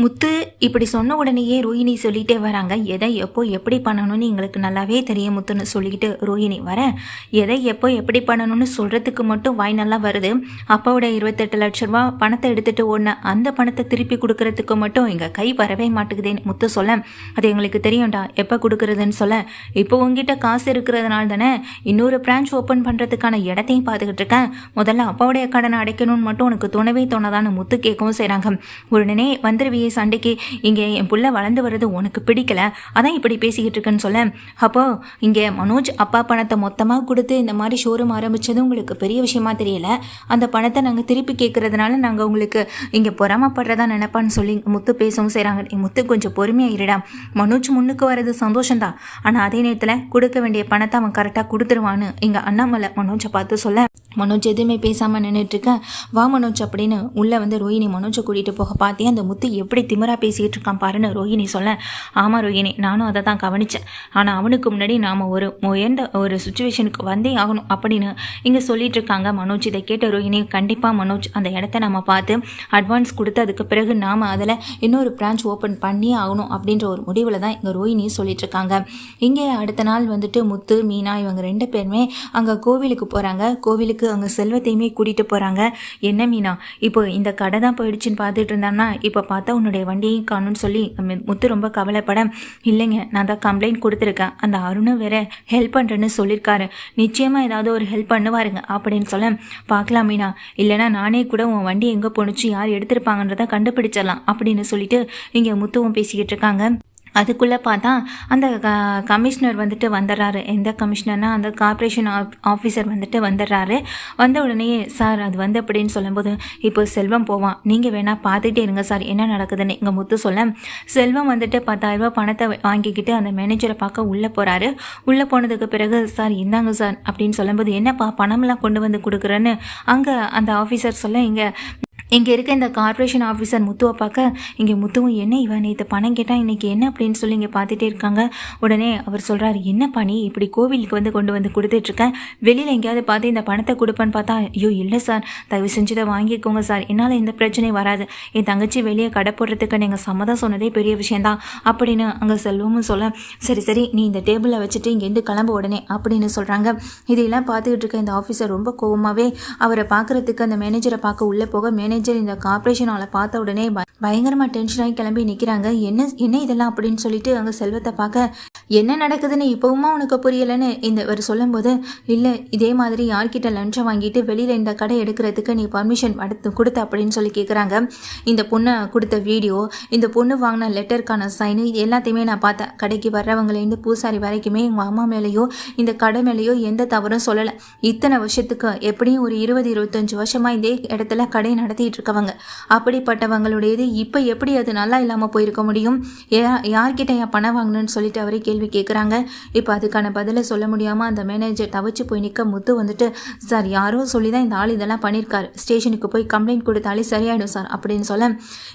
முத்து இப்படி சொன்ன உடனேயே ரோஹிணி சொல்லிட்டே வராங்க. எதை எப்போ எப்படி பண்ணணும்னு எங்களுக்கு நல்லாவே தெரியும் முத்துன்னு சொல்லிக்கிட்டு ரோஹிணி வரேன் எதை எப்போ எப்படி பண்ணணும்னு சொல்கிறதுக்கு மட்டும் வாய் நல்லா வருது. அப்பாவோட இருபத்தெட்டு லட்ச ரூபா பணத்தை எடுத்துகிட்டு ஓடின அந்த பணத்தை திருப்பி கொடுக்கறதுக்கு மட்டும் எங்கள் கை வரவே மாட்டேங்குதேன்னு முத்து சொல்ல. அது எங்களுக்கு தெரியும்டா. எப்போ கொடுக்குறதுன்னு சொல்ல. இப்போ உங்ககிட்ட காசு இருக்கிறதுனால தானே இன்னொரு பிரான்ச் ஓப்பன் பண்ணுறதுக்கான இடத்தையும் பார்த்துக்கிட்டு இருக்கேன். முதல்ல அப்பாவுடைய கடனை அடைக்கணும்னு மட்டும் உனக்கு துணவே தோணதான்னு முத்து கேட்கவும் செய்கிறாங்க உடனே வந்துருவியே சண்டைக்கு இங்கே என் புள்ள வளர்ந்து வர்றது உனக்கு பிடிக்கல. அதான் இப்படி பேசிக்கிட்டு இருக்கேன்னு சொல்ல. அப்போ இங்கே மனோஜ் அப்பா பணத்தை மொத்தமாக கொடுத்து இந்த மாதிரி ஷோரூம் ஆரம்பித்தது உங்களுக்கு பெரிய விஷயமா தெரியல. அந்த பணத்தை நாங்கள் திருப்பி கேட்கறதுனால நாங்கள் உங்களுக்கு இங்கே பொறாமப்படுறதா நினைப்பான்னு சொல்லி முத்து பேசவும் செய்கிறாங்க முத்து கொஞ்சம் பொறுமையாக இருடா. மனோஜ் முன்னுக்கு வர்றது சந்தோஷம்தான். ஆனால் அதே நேரத்தில் கொடுக்க வேண்டிய பணத்தை அவன் கரெக்டாக கொடுத்துருவான்னு எங்கள் அண்ணாமலை மனோஜை பார்த்து சொல்ல. மனோஜ் எதுவுமே பேசாமல் நின்றுட்டுருக்கேன் வா மனோஜ் அப்படின்னு உள்ளே வந்து ரோஹினி மனோஜை கூட்டிகிட்டு போக பார்த்தே அந்த முத்து எப்படி திமிரா பேசிகிட்டு இருக்கான் பாருன்னு ரோஹினி சொல்ல. ஆமாம் ரோஹினி நானும் அதை தான் கவனித்தேன் ஆனால் அவனுக்கு முன்னாடி நாம் ஒரு உயர்ந்த ஒரு சுச்சுவேஷனுக்கு வந்தே ஆகணும் அப்படின்னு இங்கே சொல்லிட்டு இருக்காங்க மனோஜ். இதை கேட்ட ரோஹினி கண்டிப்பாக மனோஜ் அந்த இடத்த நம்ம பார்த்து அட்வான்ஸ் கொடுத்து அதுக்கு பிறகு நாம் அதில் இன்னொரு பிரான்ச் ஓப்பன் பண்ணியே ஆகணும் அப்படின்ற ஒரு முடிவில் தான் இங்கே ரோஹினி சொல்லிட்டு இருக்காங்க. இங்கே அடுத்த நாள் வந்துட்டு முத்து மீனா இவங்க ரெண்டு பேருமே அங்கே கோவிலுக்கு போகிறாங்க கோவிலுக்கு அங்கே செல்வத்தையுமே கூட்டிகிட்டு போகிறாங்க என்ன மீனா? இப்போ இந்த கடை தான் போயிடுச்சுன்னு பார்த்துட்டு இருந்தான்னா இப்போ பார்த்தா உன்னுடைய வண்டியையும் காணும்னு சொல்லி முத்து ரொம்ப கவலைப்பட இல்லைங்க நான் தான் கம்ப்ளைண்ட் கொடுத்துருக்கேன். அந்த அருணும் வேற ஹெல்ப் பண்ணுறேன்னு சொல்லியிருக்காரு நிச்சயமாக ஏதாவது ஒரு ஹெல்ப் பண்ணுவாருங்க அப்படின்னு சொல்ல பார்க்கலாம் மீனா. இல்லைனா நானே கூட உன் வண்டி எங்கே போணுச்சு யார் எடுத்திருப்பாங்கன்றதை கண்டுபிடிச்சிடலாம் அப்படின்னு சொல்லிட்டு இங்கே முத்துவும் பேசிக்கிட்டு இருக்காங்க. அதுக்குள்ளே பார்த்தா அந்த க கமிஷனர் வந்துட்டு வந்துடுறாரு. எந்த கமிஷனர்னா அந்த கார்ப்பரேஷன் ஆஃபீஸர் வந்துட்டு வந்துடுறாரு. வந்த உடனே சார் அது வந்து அப்படின்னு சொல்லும்போது இப்போ செல்வம் போவான். நீங்கள் வேணால் பார்த்துட்டே இருங்க சார். என்ன நடக்குதுன்னு இங்கே முத்து சொல்ல. செல்வம் வந்துட்டு பத்தாயிரரூபா பணத்தை வாங்கிக்கிட்டு அந்த மேனேஜரை பார்க்க உள்ளே போகிறாரு உள்ளே போனதுக்கு பிறகு சார் இந்தாங்க சார். அப்படின்னு சொல்லும்போது என்னப்பா பணமெல்லாம் கொண்டு வந்து கொடுக்குறேன்னு. அங்கே அந்த ஆஃபீஸர் சொல்ல இங்கே இங்கே இருக்க இந்த கார்ப்பரேஷன் ஆஃபீஸர் முத்துவை பார்க்க இங்கே முத்துவும் என்ன இவன்? நேற்று பணம் கேட்டால் இன்றைக்கி என்ன? அப்படின்னு சொல்லி இங்கே பார்த்துட்டே இருக்காங்க. உடனே அவர் சொல்கிறாரு என்ன பண்ணி இப்படி கோவிலுக்கு வந்து கொண்டு வந்து கொடுத்துட்ருக்கேன் வெளியில் எங்கேயாவது பார்த்து இந்த பணத்தை கொடுப்பேன்னு பார்த்தா ஐயோ இல்லை சார். தயவு செஞ்சு இதை வாங்கிக்கோங்க சார். என்னால் எந்த பிரச்சனையும் வராது. என் தங்கச்சி வெளியே கடை போடுறதுக்கு நீங்கள் சம்மதம் சொன்னதே பெரிய விஷயந்தான் அப்படின்னு அங்கே செல்வமும் சொல்ல சரி சரி நீ இந்த டேபிளில் வச்சுட்டு இங்கேருந்து கிளம்ப உடனே அப்படின்னு சொல்கிறாங்க இதையெல்லாம் பார்த்துக்கிட்டு இருக்க இந்த ஆஃபீஸர் ரொம்ப கோவமாகவே அவரை பார்க்குறதுக்கு அந்த மேனேஜரை பார்க்க உள்ளே போக மேனேஜர் இந்த கார்பரேஷன் ஆளை பார்த்த உடனே பயங்கரமாக பயங்கரமா டென்ஷன் ஆகி கிளம்பி நிற்கிறாங்க என்ன என்ன இதெல்லாம் அப்படின்னு சொல்லிட்டு அங்கே செல்வத்தை பார்க்க என்ன நடக்குதுன்னு இப்போவுமா உனக்கு புரியலைன்னு இந்த இவர் சொல்லும்போது இல்லை இதே மாதிரி யார்கிட்ட லஞ்சம் வாங்கிட்டு வெளியில் இந்த கடை எடுக்கிறதுக்கு நீ பர்மிஷன் அடுத்து கொடுத்த அப்படின்னு சொல்லி கேட்குறாங்க இந்த பொண்ணை கொடுத்த வீடியோ இந்த பொண்ணு வாங்கின லெட்டருக்கான சைனு இது எல்லாத்தையுமே நான் பார்த்தேன். கடைக்கு வர்றவங்களேருந்து பூசாரி வரைக்குமே எங்கள் அம்மா மேலேயோ இந்த கடை மேலேயோ எந்த தவறும் சொல்லலை. இத்தனை வருஷத்துக்கு எப்படியும் ஒரு இருபது இருபத்தஞ்சு வருஷமாக இதே இடத்துல கடை நடத்திட்டு இருக்கவங்க. அப்படிப்பட்டவங்களுடையது இப்போ எப்படி அது நல்லா இல்லாமல் போயிருக்க முடியும்? யார்கிட்ட என் பணம் வாங்கணும்னு சொல்லிட்டு அவரே கேள்வி கேட்குறாங்க இப்போ அதுக்கான பதிலை சொல்ல முடியாமல் அந்த மேனேஜர் தவிச்சு போய் நிற்க முத்து வந்துட்டு சார் யாரோ சொல்லி தான் இந்த ஆள் இதெல்லாம் பண்ணியிருக்காரு ஸ்டேஷனுக்கு போய் கம்ப்ளைண்ட் கொடுத்தாலே சரியாயிடும் சார் அப்படின்னு சொல்ல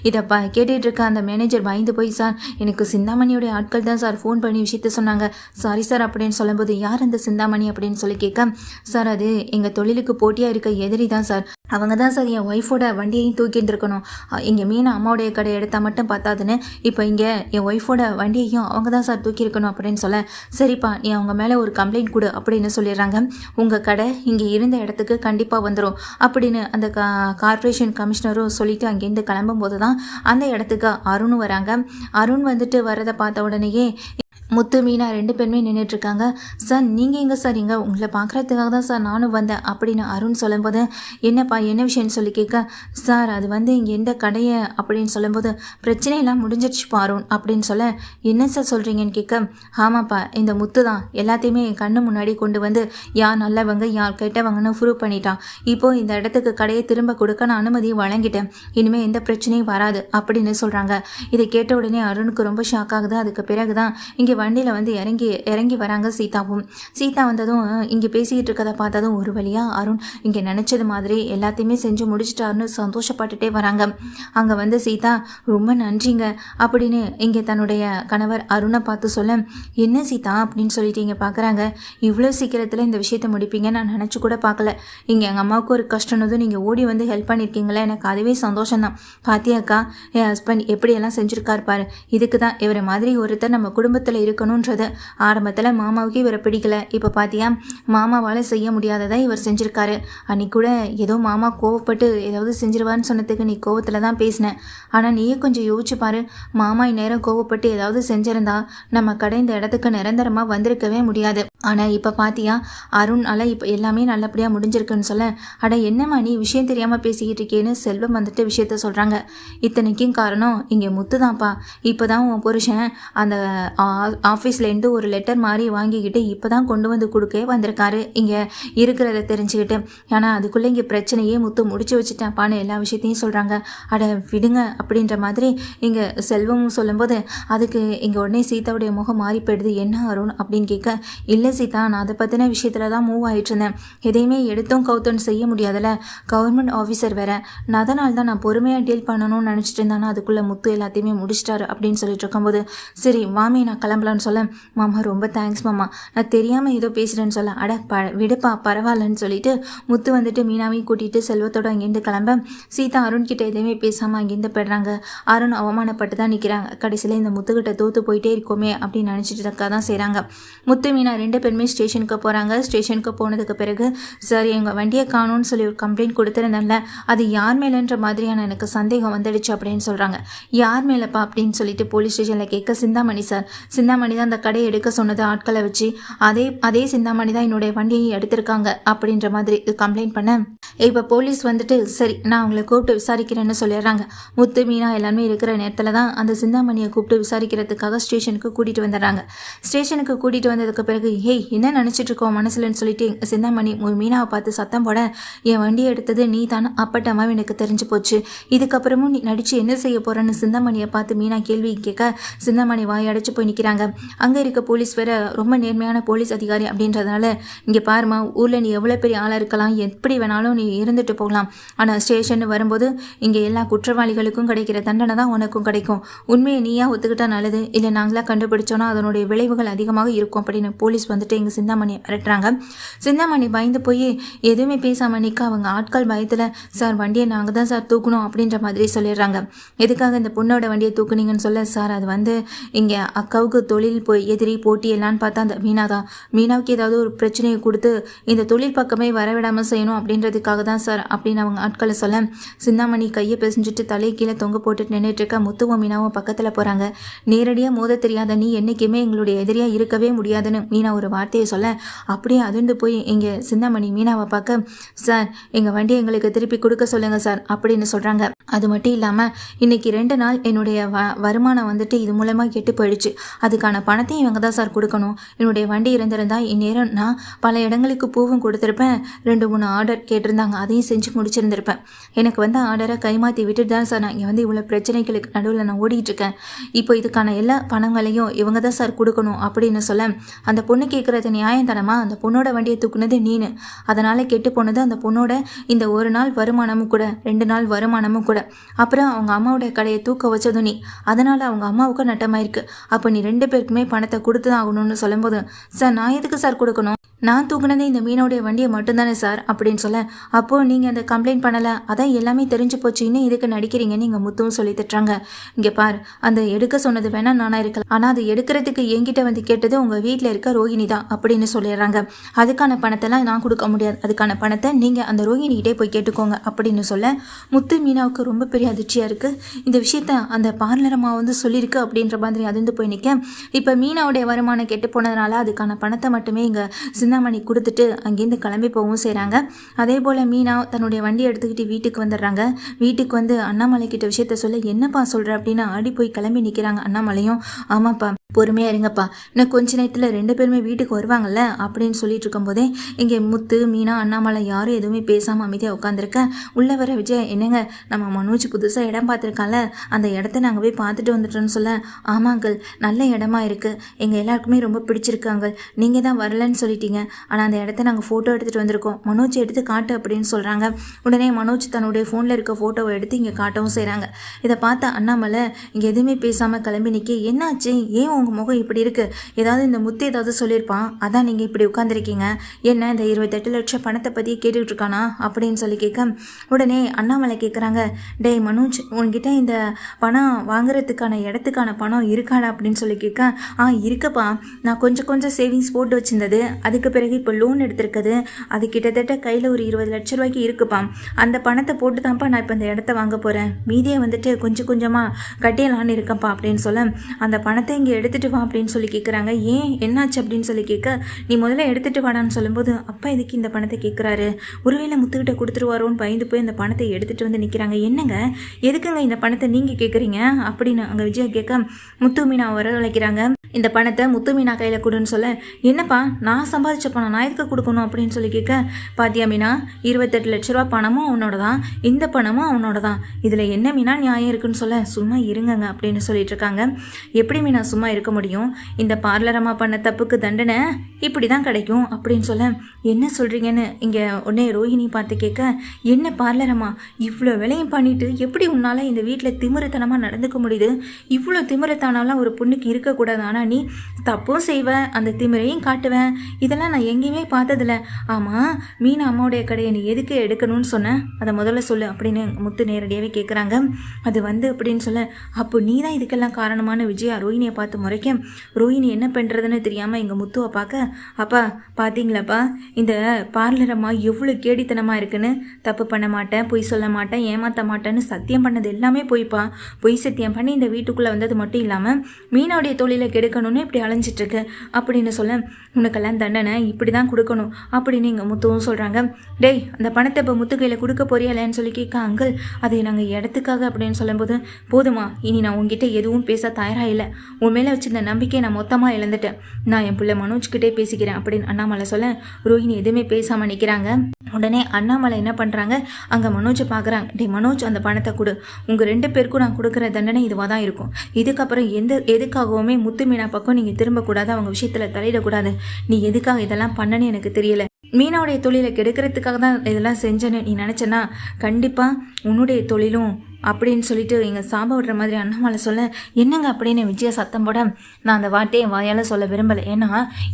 இதை ப கேட்டுட்டு இருக்க அந்த மேனேஜர் பயந்து போய் சார் எனக்கு சிந்தாமணியோடைய ஆட்கள் தான் சார் ஃபோன் பண்ணி விஷயத்த சொன்னாங்க. சாரி சார் அப்படின்னு சொல்லும்போது யார் அந்த சிந்தாமணி? அப்படின்னு சொல்லி கேட்க சார் அது எங்கள் தொழிலுக்கு போட்டியாக இருக்க எதிரி தான் சார். அவங்க தான் சார் என் ஒய்ஃபோட வண்டியையும் தூக்கிட்டு இருக்கணும். இங்கே மீன் அம்மாவுடைய கடை எடுத்தால் மட்டும் பார்த்தாதுன்னு இப்போ இங்கே என் ஒய்ஃபோட வண்டியையும் அவங்க தான் சார் தூக்கியிருக்கணும். அப்படின்னு சொல்ல சரிப்பா நீ அவங்க மேலே ஒரு கம்ப்ளைண்ட் கொடு அப்படின்னு சொல்லிடுறாங்க. உங்கள் கடை இங்கே இருந்த இடத்துக்கு கண்டிப்பாக வந்துடும் அப்படின்னு அந்த கா கார்ப்பரேஷன் கமிஷனரும் சொல்லிவிட்டு அங்கேருந்து கிளம்பும்போது தான் அந்த இடத்துக்கு அருணும் வராங்க. அருண் வந்துட்டு வரதை பார்த்த உடனேயே முத்து மீனா ரெண்டு பேருமே நின்றுட்டு இருக்காங்க சார் நீங்கள் எங்கே சார்? இங்கே உங்களை பார்க்குறதுக்காக தான் சார் நானும் வந்தேன் அப்படின்னு அருண் சொல்லும்போது என்னப்பா என்ன விஷயம்னு சொல்லி கேட்க சார் அது வந்து இங்கே எந்த கடையை? அப்படின்னு சொல்லும்போது பிரச்சனையெல்லாம் முடிஞ்சிருச்சுப்பா அருண் அப்படின்னு சொல்ல என்ன சார் சொல்கிறீங்கன்னு கேட்க ஆமாப்பா இந்த முத்து தான் எல்லாத்தையுமே என் கண்ணு முன்னாடி கொண்டு வந்து யார் நல்லவங்க யார் கெட்டவங்கன்னு ப்ரூவ் பண்ணிட்டான். இப்போது இந்த இடத்துக்கு கடையை திரும்ப கொடுக்க நான் அனுமதியை வழங்கிட்டேன். இனிமேல் எந்த பிரச்சனையும் வராது அப்படின்னு சொல்கிறாங்க இதை கேட்ட உடனே அருணுக்கு ரொம்ப ஷாக் ஆகுது. அதுக்கு பிறகு தான் இங்கே வண்டியில் வந்து இறங்கி இறங்கி வராங்க சீதாவும். சீதா வந்ததும் இங்கே பேசிக்கிட்டு இருக்கதை பார்த்ததும் ஒரு வழியாக அருண் இங்கே நினச்சது மாதிரி எல்லாத்தையுமே செஞ்சு முடிச்சிட்டாருன்னு சந்தோஷப்பட்டுட்டே வராங்க. அங்கே வந்து சீதா ரொம்ப நன்றிங்க. அப்படின்னு இங்கே தன்னுடைய கணவர் அருணை பார்த்து சொல்ல என்ன சீதா? அப்படின்னு சொல்லிட்டு இங்கே பார்க்குறாங்க இவ்வளோ சீக்கிரத்தில் இந்த விஷயத்தை முடிப்பீங்க நான் நினச்சி கூட பார்க்கல இங்கே எங்கள் அம்மாவுக்கு ஒரு கஷ்டம்னதும் நீங்கள் ஓடி வந்து ஹெல்ப் பண்ணியிருக்கீங்களே எனக்கு அதுவே சந்தோஷம்தான். பாத்தியாக்கா என் ஹஸ்பண்ட் எப்படியெல்லாம் செஞ்சுருக்காரு பாரு. இதுக்கு தான் இவரை மாதிரி ஒருத்தர் நம்ம குடும்பத்தில் இருக்கணுன்றது ஆரம்பத்தில் மாமாவுக்கு இவரை பிடிக்கல. இப்போ பார்த்தியா மாமாவால் செய்ய முடியாததை இவர் செஞ்சுருக்காரு. அன்னைக்கு கூட ஏதோ மாமா கோவப்பட்டு ஏதாவது செஞ்சிருவான்னு சொன்னதுக்கு நீ கோவத்தில் தான் பேசினேன் ஆனால் நீயே கொஞ்சம் யோசிச்சு பாரு. மாமா இந்நேரம் கோவப்பட்டு ஏதாவது செஞ்சிருந்தா நம்ம கடை இந்த இடத்துக்கு நிரந்தரமாக வந்திருக்கவே முடியாது. ஆனால் இப்போ பார்த்தியா அருணால் இப்போ எல்லாமே நல்லபடியாக முடிஞ்சிருக்குன்னு சொல்ல அட என்னம்மா நீ விஷயம் தெரியாமல் பேசிக்கிட்டு இருக்கேன்னு செல்வம் வந்துட்டு விஷயத்த சொல்கிறாங்க இத்தனைக்கும் காரணம் இங்கே முத்து தான்ப்பா இப்போ தான் உன் புருஷன் அந்த ஆஃபீஸ்லேருந்து ஒரு லெட்டர் மாதிரி வாங்கிக்கிட்டு இப்போ தான் கொண்டு வந்து கொடுக்க வந்திருக்காரு இங்கே இருக்கிறத தெரிஞ்சுக்கிட்டு ஆனால் அதுக்குள்ளே இங்கே பிரச்சனையே முத்து முடிச்சு வச்சுட்டாப்பான்னு எல்லா விஷயத்தையும் சொல்கிறாங்க அட விடுங்க அப்படின்ற மாதிரி இங்கே செல்வமும் சொல்லும்போது அதுக்கு இங்கே உடனே சீதாவுடைய முகம் மாறி போயிடுது என்ன அருண் அப்படின்னு கேட்க இல்லை சீதா நான் அதை பற்றின விஷயத்தில் தான் மூவ் ஆகிட்டு இருந்தேன் எதையுமே எடுத்தும் கவுத்தும் செய்ய முடியாதுல்ல கவர்மெண்ட் ஆஃபீஸர் வேற நான் அதனால் தான் நான் பொறுமையாக டீல் பண்ணணும்னு நினச்சிட்டு இருந்தானா அதுக்குள்ளே முத்து எல்லாத்தையுமே முடிச்சிட்டாரு அப்படின்னு சொல்லிட்டு இருக்கும்போது சரி மாமி நான் கிளம்பலான்னு சொல்ல. மாமா ரொம்ப தேங்க்ஸ் மாமா. நான் தெரியாமல் ஏதோ பேசுகிறேன்னு சொல்ல. அட ப விடுப்பா பரவாயில்லன்னு சொல்லிட்டு முத்து வந்துட்டு மீனாவையும் கூட்டிகிட்டு செல்வத்தோட அங்கேருந்து கிளம்ப. சீதா அருண் கிட்ட பேசாமல் அங்கேருந்து போயிடுறாங்க. அருண் அவமானப்பட்டு தான் நிற்கிறாங்க கடைசியில் இந்த முத்துக்கிட்ட தோத்து போயிட்டே இருக்கோமே அப்படின்னு நினச்சிட்டு இருக்கா தான் செய்கிறாங்க முத்து மீனா ரெண்டு பேருமே ஸ்டேஷனுக்கு போகிறாங்க ஸ்டேஷனுக்கு போனதுக்கு பிறகு சார் எங்கள் வண்டியை காணும்னு சொல்லி ஒரு கம்ப்ளைண்ட் கொடுத்துருந்தேன்ல. அது யார் மேலேன்ற மாதிரியான எனக்கு சந்தேகம் வந்துடுச்சு அப்படின்னு சொல்கிறாங்க யார் மேலேப்பா? அப்படின்னு சொல்லிட்டு போலீஸ் ஸ்டேஷனில் கேட்க சிந்தாமணி சார். சிந்தா சிந்தாமணி தான் அந்த கடையை எடுக்க சொன்னது ஆட்களை வச்சு. அதே அதே சிந்தாமணி தான் என்னுடைய வண்டியை எடுத்திருக்காங்க அப்படின்ற மாதிரி கம்ப்ளைண்ட் பண்ண. இப்போ போலீஸ் வந்துட்டு சரி நான் அவங்களை கூப்பிட்டு விசாரிக்கிறேன்னு சொல்லிடுறாங்க. முத்து மீனா எல்லாமே இருக்கிற நேரத்தில் தான் அந்த சிந்தாமணியை கூப்பிட்டு விசாரிக்கிறதுக்காக ஸ்டேஷனுக்கு கூட்டிகிட்டு வந்துடுறாங்க. ஸ்டேஷனுக்கு கூட்டிகிட்டு வந்ததுக்கு பிறகு ஹேய் என்ன நினச்சிட்டு இருக்கோம் மனசுலன்னு சொல்லிட்டு சிந்தாமணி மீனாவை பார்த்து சத்தம் போட என் வண்டியை எடுத்தது நீ தானே அப்பட்டமாக எனக்கு தெரிஞ்சு போச்சு. இதுக்கப்புறமும் நீ நடித்து என்ன செய்ய போகிறேன்னு சிந்தாமணியை பார்த்து மீனா கேள்வி கேட்க சிந்தாமணி வாய் அடைச்சு போய் நிற்கிறாங்க அங்கே இருக்க போலீஸ் வேற ரொம்ப நேர்மையான போலீஸ் அதிகாரி அப்படின்றதுனால இங்கே பாருமா ஊரில் நீ எவ்வளோ பெரிய ஆளாக இருக்கலாம். எப்படி வேணாலும் நீ இருந்துட்டு போகலாம். ஆனால் ஸ்டேஷன் வரும்போது இங்கே எல்லா குற்றவாளிகளுக்கும் கிடைக்கிற தண்டனை தான் உனக்கும் கிடைக்கும். உண்மையை நீயா ஒத்துக்கிட்டா நல்லது. இல்லை நாங்களாக கண்டுபிடிச்சோன்னா அதனுடைய விளைவுகள் அதிகமாக இருக்கும் அப்படின்னு போலீஸ் வந்துட்டு இங்கே சிந்தாமணி மிரட்டுறாங்க. சிந்தாமணி பயந்து போய் எதுவுமே பேசாமல் நிற்க அவங்க ஆட்கள் பயத்தில் சார் வண்டியை நாங்கள் தான் சார் தூக்கணும் அப்படின்ற மாதிரி சொல்லிடுறாங்க. எதுக்காக இந்த பொண்ணோட வண்டியை தூக்குனீங்கன்னு சொல்ல சார் அது வந்து இங்கே அக்காவுக்கு தொழில் போய் எதிரி போட்டி எல்லான்னு பார்த்தா அந்த மீனா தான் மீனாவுக்கு ஏதாவது ஒரு பிரச்சனையை கொடுத்து இந்த தொழில் பக்கமே வரவிடாமல் செய்யணும் அப்படின்றதுக்காக தான் சார். அப்படின்னு அவங்க ஆட்களை சொல்ல சிந்தாமணி கையை பிசைஞ்சிட்டு தலையை கீழே தொங்க போட்டுட்டு நின்றுட்டு இருக்க முத்துவும் மீனாவும் பக்கத்தில் போகிறாங்க நேரடியாக மோத தெரியாத நீ என்றைக்குமே எங்களுடைய எதிரியாக இருக்கவே முடியாதுன்னு மீனா ஒரு வார்த்தையை சொல்ல அப்படியே அதிர்ந்து போய் இங்கே சிந்தாமணி மீனாவை பார்க்க சார் எங்கள் வண்டியை எங்களுக்கு திருப்பி கொடுக்க சொல்லுங்கள் சார் அப்படின்னு சொல்கிறாங்க அது மட்டும் இல்லாமல் இன்னைக்கு ரெண்டு நாள் என்னுடைய வ வருமானம் வந்துட்டு இது மூலமாக கெட்டு போயிடுச்சு. அதுக்கான பணத்தையும் இவங்க தான் சார் கொடுக்கணும். என்னுடைய வண்டி இருந்திருந்தால் இந்நேரம் நான் பல இடங்களுக்கு பூவும் கொடுத்துருப்பேன். ரெண்டு மூணு ஆர்டர் கேட்டிருந்தாங்க அதையும் செஞ்சு முடிச்சிருந்திருப்பேன். எனக்கு வந்து ஆர்டரை கைமாற்றி விட்டுட்டு தான் சார் நான் இங்கே வந்து இவ்வளோ பிரச்சனைகளுக்கு நடுவில் நான் ஓடிட்டுருக்கேன். இப்போ இதுக்கான எல்லா பணங்களையும் இவங்க தான் சார் கொடுக்கணும் அப்படின்னு சொல்ல அந்த பொண்ணு கேட்குறது நியாயந்தனமா அந்த பொண்ணோட வண்டியை தூக்குனது நீனு. அதனால் கெட்டு போனது அந்த பொண்ணோட இந்த ஒரு நாள் வருமானமும் கூட ரெண்டு நாள் வருமானமும் கூட. அப்புறம் அவங்க அம்மாவோட கடையை தூக்க வச்சதும் நீ. அதனால் அவங்க அம்மாவுக்கு நட்டமாயிருக்கு. அப்போ நீ ரெண்டு பேருக்குமே பணத்தை கொடுத்து தான் ஆகணும்னு சொல்லும்போது சார் நான் எதுக்கு சார் கொடுக்கணும்? நான் தூக்குனதே இந்த மீனோடைய வண்டியை மட்டும்தானே சார் அப்படின்னு சொல்ல அப்போது நீங்கள் அந்த கம்ப்ளைண்ட் பண்ணலை அதான் எல்லாமே தெரிஞ்சு போச்சு இன்னும் இதுக்கு நடிக்கிறீங்கன்னு இங்கே முத்துவும் சொல்லி திட்டுறாங்க. இங்கே பார் அந்த எடுக்க சொன்னது வேணால் நானாக இருக்கலாம் ஆனால் அதை எடுக்கிறதுக்கு என்கிட்ட வந்து கேட்டது உங்கள் வீட்டில் இருக்க ரோஹிணி தான் அப்படின்னு சொல்லிடுறாங்க. அதுக்கான பணத்தெல்லாம் நான் கொடுக்க முடியாது அதுக்கான பணத்தை நீங்கள் அந்த ரோஹிணிகிட்டே போய் கேட்டுக்கோங்க அப்படின்னு சொல்ல முத்து மீனாவுக்கு ரொம்ப பெரிய அதிர்ச்சியாக இருக்குது இந்த விஷயத்த அந்த பார்லரமாக வந்து சொல்லியிருக்கு அப்படின்ற மாதிரி அதிர்ந்து போய் நிற்க இப்போ மீனாவுடைய வருமானம் கெட்டு போனதுனால அதுக்கான பணத்தை மட்டுமே இங்கே சிந்தாமணி கொடுத்துட்டு அங்கேருந்து கிளம்பி போகவும் செய்கிறாங்க அதே போல் மீனா தன்னுடைய வண்டியை எடுத்துக்கிட்டு வீட்டுக்கு வந்துடுறாங்க. வீட்டுக்கு வந்து அண்ணாமலை கிட்ட விஷயத்த சொல்ல என்னப்பா சொல்கிற அப்படின்னு ஆடி போய் கிளம்பி நிற்கிறாங்க அண்ணாமலையும். ஆமாப்பா பொறுமையாக இருங்கப்பா. இன்னும் கொஞ்ச நேரத்தில் ரெண்டு பேருமே வீட்டுக்கு வருவாங்கல்ல? அப்படின்னு சொல்லிட்டு இருக்கும்போதே இங்கே முத்து மீனா அண்ணாமலை யாரும் எதுவுமே பேசாமல் அமைதியாக உட்காந்துருக்க உள்ளே வர விஜய் என்னங்க நம்ம மனோஜ் புதுசாக இடம் பார்த்துருக்கால அந்த இடத்த நாங்கள் போய் பார்த்துட்டு வந்துட்டோன்னு சொல்ல. ஆமாங்கள் நல்ல இடமா இருக்குது எங்கள் எல்லாருக்குமே ரொம்ப பிடிச்சிருக்காங்க நீங்கள் தான் வரலன்னு சொல்லிட்டீங்க. ஆனால் அந்த இடத்த நாங்கள் ஃபோட்டோ எடுத்துகிட்டு வந்திருக்கோம். மனோஜ் எடுத்து காட்டு அப்படின்னு சொல்கிறாங்க உடனே மனோஜ் தன்னுடைய ஃபோனில் இருக்க ஃபோட்டோவை எடுத்து இங்கே காட்டவும் செய்கிறாங்க இதை பார்த்த அண்ணாமலை இங்கே எதுவுமே பேசாமல் கிளம்பி நிற்க என்னாச்சு? ஏன் உங்கள் முகம் இப்படி இருக்குது ஏதாவது இந்த முத்து ஏதாவது சொல்லியிருப்பான்? அதான் நீங்கள் இப்படி உட்காந்துருக்கீங்க என்ன இந்த இருபத்தெட்டு லட்சம் பணத்தை பற்றி கேட்டுக்கிட்டு இருக்கானா? அப்படின்னு சொல்லி கேட்க உடனே அண்ணாமலை கேட்குறாங்க டேய் மனோஜ் உன்கிட்ட இந்த பணம் வாங்குறதுக்கான இடத்துக்கான பணம் இருக்காடா? அப்படின்னு சொல்லி கேட்க ஆ இருக்குப்பா. நான் கொஞ்சம் கொஞ்சம் சேவிங்ஸ் போட்டு வச்சிருந்தது. அதுக்கு பிறகு இப்போ லோன் எடுத்திருக்குது. அது கிட்டத்தட்ட கையில் ஒரு இருபது லட்ச ரூபாய்க்கு இருக்குப்பா அந்த பணத்தை போட்டு தான்ப்பா நான் இப்போ இந்த இடத்த வாங்க போகிறேன் மீதியை வந்துட்டு கொஞ்சம் கொஞ்சமாக கட்டியலான்னு இருக்கேன்ப்பா அப்படின்னு சொல்ல அந்த பணத்தை இங்கே எடுத்துகிட்டு வா அப்படின்னு சொல்லி கேட்குறாங்க ஏன்? என்னாச்சு அப்படின்னு சொல்லி கேட்க நீ முதல்ல எடுத்துகிட்டு வாடான்னு சொல்லும்போது அப்பா எதுக்கு இந்த பணத்தை கேட்குறாரு ஒருவேளை முத்துக்கிட்ட கொடுத்துருவாரோன்னு பயந்து போய் இந்த பணத்தை எடுத்துகிட்டு வந்து நிற்கிறாங்க என்னங்க? எதுக்குங்க இந்த பணத்தை நீங்கள் கேட்குறீங்க அப்படின்னு அங்கே விஜய் கேட்க முத்து மீனா வர அழைக்கிறாங்க இந்த பணத்தை முத்து மீனா கையில் கொடுன்னு சொல்ல என்னப்பா நான் சம்பாதிச்சு பணம் நான் எதுக்கு கொடுக்கணும்? அப்படின்னு சொல்லி கேட்க பாத்தியா மீனா இருபத்தெட்டு லட்ச ரூபா பணமும் அவனோட தான். இந்த பணமும் அவனோட தான். இதில் என்ன மீனா நியாயம் இருக்குன்னு சொல்ல சும்மா இருங்கங்க அப்படின்னு சொல்லிட்டு இருக்காங்க. எப்படி மீனா சும்மா இருக்க முடியும்? இந்த பார்லரம்மா பண்ண தப்புக்கு தண்டனை இப்படி தான் கிடைக்கும் அப்படின்னு சொல்ல என்ன சொல்கிறீங்கன்னு இங்கே உடனே ரோஹிணி பார்த்து கேட்க என்ன பார்லரம்மா இவ்வளோ வேலையும் பண்ணிட்டு எப்படி உன்னால் இந்த வீட்டில் திமிரத்தனமாக நடந்துக்க முடியுது? இவ்வளோ திமிரத்தானாலாம் ஒரு பொண்ணுக்கு இருக்கக்கூடாது. ஆனால் நீ தப்பும் செய்வேன் அந்த திமிரையும் காட்டுவேன் இதெல்லாம் நான் எங்கேயுமே பார்த்ததில்ல. ஆமாம் மீனா அம்மாவுடைய கடையை நீ எதுக்கு எடுக்கணும்னு சொன்ன? அதை முதல்ல சொல்லு அப்படின்னு முத்து நேரடியாகவே கேட்குறாங்க அது வந்து அப்படின்னு சொல்ல அப்போ நீ தான் இதுக்கெல்லாம் காரணமான விஜயா? ரோஹினியை பார்த்து முறைக்க. ரோஹினி என்ன பண்ணுறதுன்னு தெரியாமல் எங்கள் முத்துவை பார்க்க அப்பா பார்த்தீங்களாப்பா இந்த பார்லர் அம்மா எவ்வளோ கேடித்தனமாக இருக்குன்னு? தப்பு பண்ண மாட்டேன் பொய் சொல்ல மாட்டேன் ஏமாற்ற மாட்டேன்னு சத்தியம் பண்ணது எல்லாமே பொய்ப்பா? பொய் சத்தியம் பண்ணி இந்த வீட்டுக்குள்ளே வந்தது மட்டும் இல்லாமல் மீனாவுடைய தொழிலை கெடுக்கணும்னு இப்படி அலைஞ்சிட்ருக்கு அப்படின்னு சொல்ல உனக்கெல்லாம் தண்டனை. இப்படி தான் கொடுக்கணும் அப்படின்னு எங்கள் முத்துவும் சொல்கிறாங்க டேய் அந்த பணத்தை இப்போ முத்து கையில் கொடுக்க போறியாலேன்னு சொல்லி கேட்க அங்கிள் அதை நாங்கள் இடத்துக்காக அப்படின்னு சொல்லும்போது போதுமா இனி நான் உங்ககிட்ட எதுவும் பேச தயாராக இல்லை. உன் மேலே வச்சிருந்த நம்பிக்கையை நான் மொத்தமாக இழந்துட்டேன். நான் என் பிள்ளை மனோஜ்கிட்டே பேசிக்கிறேன் அப்படின்னு அண்ணாமலை சொல்ல ரோஹிணி எதுவுமே பேசாமல் நிற்கிறாங்க உடனே அண்ணாமலை என்ன பண்ணுறாங்க அங்கே மனோஜை பார்க்குறாங்க டே மனோஜ் அந்த பணத்தை கொடு. உங்கள் ரெண்டு பேருக்கும் நான் கொடுக்குற தண்டனை இதுவாக தான் இருக்கும். இதுக்கப்புறம் எந்த எதுக்காகவுமே முத்து மீனா பக்கம் நீங்கள் திரும்பக்கூடாது. அவங்க விஷயத்தில் தலையிடக்கூடாது. நீ எதுக்காக இதெல்லாம் பண்ணனு எனக்கு தெரியல. மீனாவுடைய தொழிலை கெடுக்கிறதுக்காக தான் இதெல்லாம் செஞ்சேன்னு நீ நினச்சேன்னா கண்டிப்பாக உன்னுடைய தொழிலும் அப்படின்னு சொல்லிட்டு எங்கள் சாப விடுற மாதிரி அண்ணாமலை சொல்ல என்னங்க அப்படின்னு விஜய சத்தம் போட நான் அந்த வார்த்தையை வாயால் சொல்ல விரும்பலை. ஏன்னா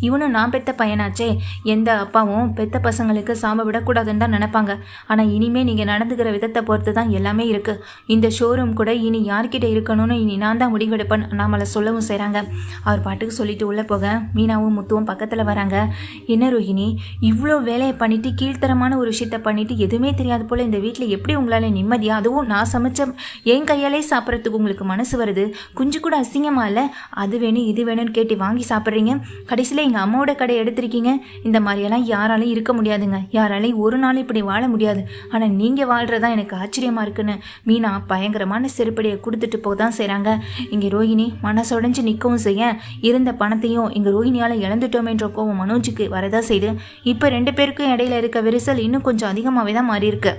இவனும் நான் பெத்த பையனாச்சே. எந்த அப்பாவும் பெத்த பசங்களுக்கு சாப விடக்கூடாதுன்னு தான் நினைப்பாங்க. ஆனால் இனிமேல் நீங்கள் நடந்துக்கிற விதத்தை பொறுத்து தான் எல்லாமே இருக்குது இந்த ஷோரூம் கூட இனி யார்கிட்ட இருக்கணும்னு இனி நான் தான் முடிவெடுப்பேன் அண்ணாமலை சொல்லவும் செய்கிறாங்க அவர் பாட்டுக்கு சொல்லிட்டு உள்ளே போக மீனாவும் முத்துவும் பக்கத்தில் வராங்க. என்ன ரோஹிணி இவ்வளோ வேலையை பண்ணிவிட்டு கீழ்த்தரமான ஒரு விஷயத்தை பண்ணிவிட்டு எதுவுமே தெரியாது போல் இந்த வீட்டில் எப்படி உங்களால் நிம்மதியாக அதுவும் நான் சமைச்சு என் கையாலே சாப்பிட்றதுக்கு உங்களுக்கு மனசு வருது? குஞ்சு கூட அசிங்கமாக இல்லை? அது வேணும் இது வேணும்னு கேட்டு வாங்கி சாப்பிட்றீங்க? கடைசியில் எங்கள் அம்மாவோட கடை எடுத்திருக்கீங்க. இந்த மாதிரியெல்லாம் யாராலையும் இருக்க முடியாதுங்க. யாராலையும் ஒரு நாள் இப்படி வாழ முடியாது. ஆனால் நீங்கள் வாழ்கிறதா எனக்கு ஆச்சரியமாக இருக்குன்னு. மீனா பயங்கரமான செருப்படியை கொடுத்துட்டு போக தான் செய்கிறாங்க இங்கே ரோஹிணி மனசுடைஞ்சு நிற்கவும் செய்ய இருந்த பணத்தையும் இங்கே ரோஹிணியால் இழந்துட்டோமேன்ற கோவம் மனோஜுக்கு வரதா செய்து. இப்போ ரெண்டு பேருக்கும் இடையில இருக்க விரிசல் இன்னும் கொஞ்சம் அதிகமாகவே தான் மாறி இருக்கு